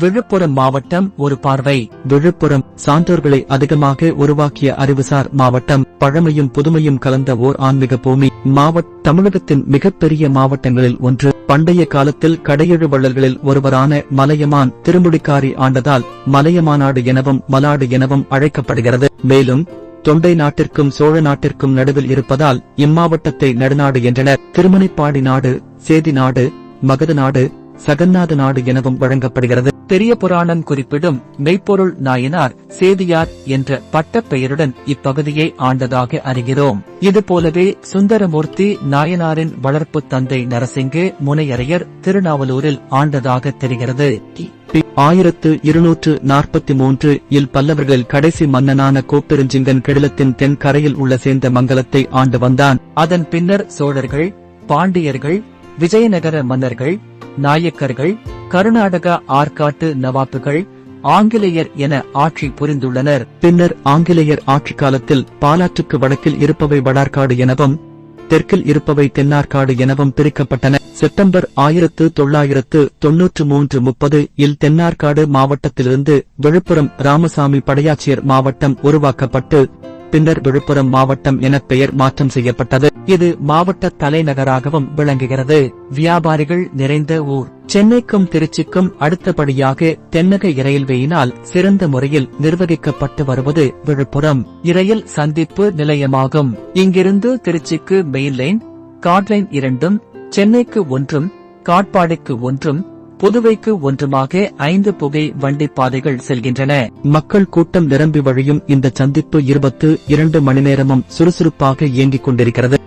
விழுப்புரம் மாவட்டம் ஒரு பார்வை. விழுப்புரம் சான்றோர்களை அதிகமாக உருவாக்கிய அறிவுசார் மாவட்டம். பழமையும் புதுமையும் கலந்த ஓர் ஆன்மீக பூமி. மாவட்ட தமிழகத்தின் மிகப்பெரிய மாவட்டங்களில் ஒன்று. பண்டைய காலத்தில் கடையெழு வள்ளல்களில் ஒருவரான மலையமான் திருமுடிக்காரி ஆண்டதால் மலையமாநாடு எனவும் மலாடு எனவும் அழைக்கப்படுகிறது. மேலும் தொண்டை நாட்டிற்கும் சோழ நாட்டிற்கும் நடுவில் இருப்பதால் இம்மாவட்டத்தை நடுநாடு என்றனர். திருமணிப்பாடி நாடு சேதி நாடு மகத நாடு சகநாத நாடு எனவும் வழங்கப்படுகிறது. பெரிய புராணம் குறிப்பிடும் மெய்ப்பொருள் நாயனார் சேதியார் என்ற பட்டப் பெயருடன் இப்பகுதியை ஆண்டதாக அறிகிறோம். இதுபோலவே சுந்தரமூர்த்தி நாயனாரின் வளர்ப்பு தந்தை நரசிங்கு முனையரையர் திருநாவலூரில் ஆண்டதாக தெரிகிறது. ஆயிரத்து இருநூற்று நாற்பத்தி மூன்று இல் பல்லவர்கள் கடைசி மன்னனான கோப்பெருஞ்சிங்கன் கெடிலத்தின் தென்கரையில் உள்ள சேர்ந்த மங்கலத்தை ஆண்டு வந்தான். அதன் பின்னர் சோழர்கள் பாண்டியர்கள் விஜயநகர மன்னர்கள் நாயக்கர்கள் கர்நாடக ஆற்காட்டு நவாப்புகள் ஆங்கிலேயர் என ஆட்சி புரிந்துள்ளனர். பின்னர் ஆங்கிலேயர் ஆட்சி காலத்தில் பாலாற்றுக்கு வடக்கில் இருப்பவை வடார்காடு எனவும் தெற்கில் இருப்பவை தென்னார்காடு எனவும் பிரிக்கப்பட்டன. செப்டம்பர் ஆயிரத்து தொள்ளாயிரத்து தொன்னூற்று மூன்று முப்பது இல் தென்னார்காடு மாவட்டத்திலிருந்து விழுப்புரம் ராமசாமி படையாச்சியர் மாவட்டம் உருவாக்கப்பட்டு பின்னர் விழுப்புரம் மாவட்டம் என பெயர் மாற்றம் செய்யப்பட்டது. இது மாவட்ட தலைநகராகவும் விளங்குகிறது. வியாபாரிகள் நிறைந்த ஊர். சென்னைக்கும் திருச்சிக்கும் அடுத்தபடியாக தென்னக ரயில்வேயினால் சிறந்த முறையில் நிர்வகிக்கப்பட்டு வருவது விழுப்புரம். இரயில் சந்திப்பு நிலையமாகும். இங்கிருந்து திருச்சிக்கு மெயின் லைன் காட்லைன் இரண்டும் சென்னைக்கு ஒன்றும் காட்பாடிக்கு ஒன்றும் புதுவைக்கு ஒன்றுமாக ஐந்து புகை வண்டி பாதைகள் செல்கின்றன. மக்கள் கூட்டம் நிரம்பி வழியும் இந்த சந்திப்பு இருபத்து இரண்டு மணி நேரமும் சுறுசுறுப்பாக இயங்கிக் கொண்டிருக்கிறது.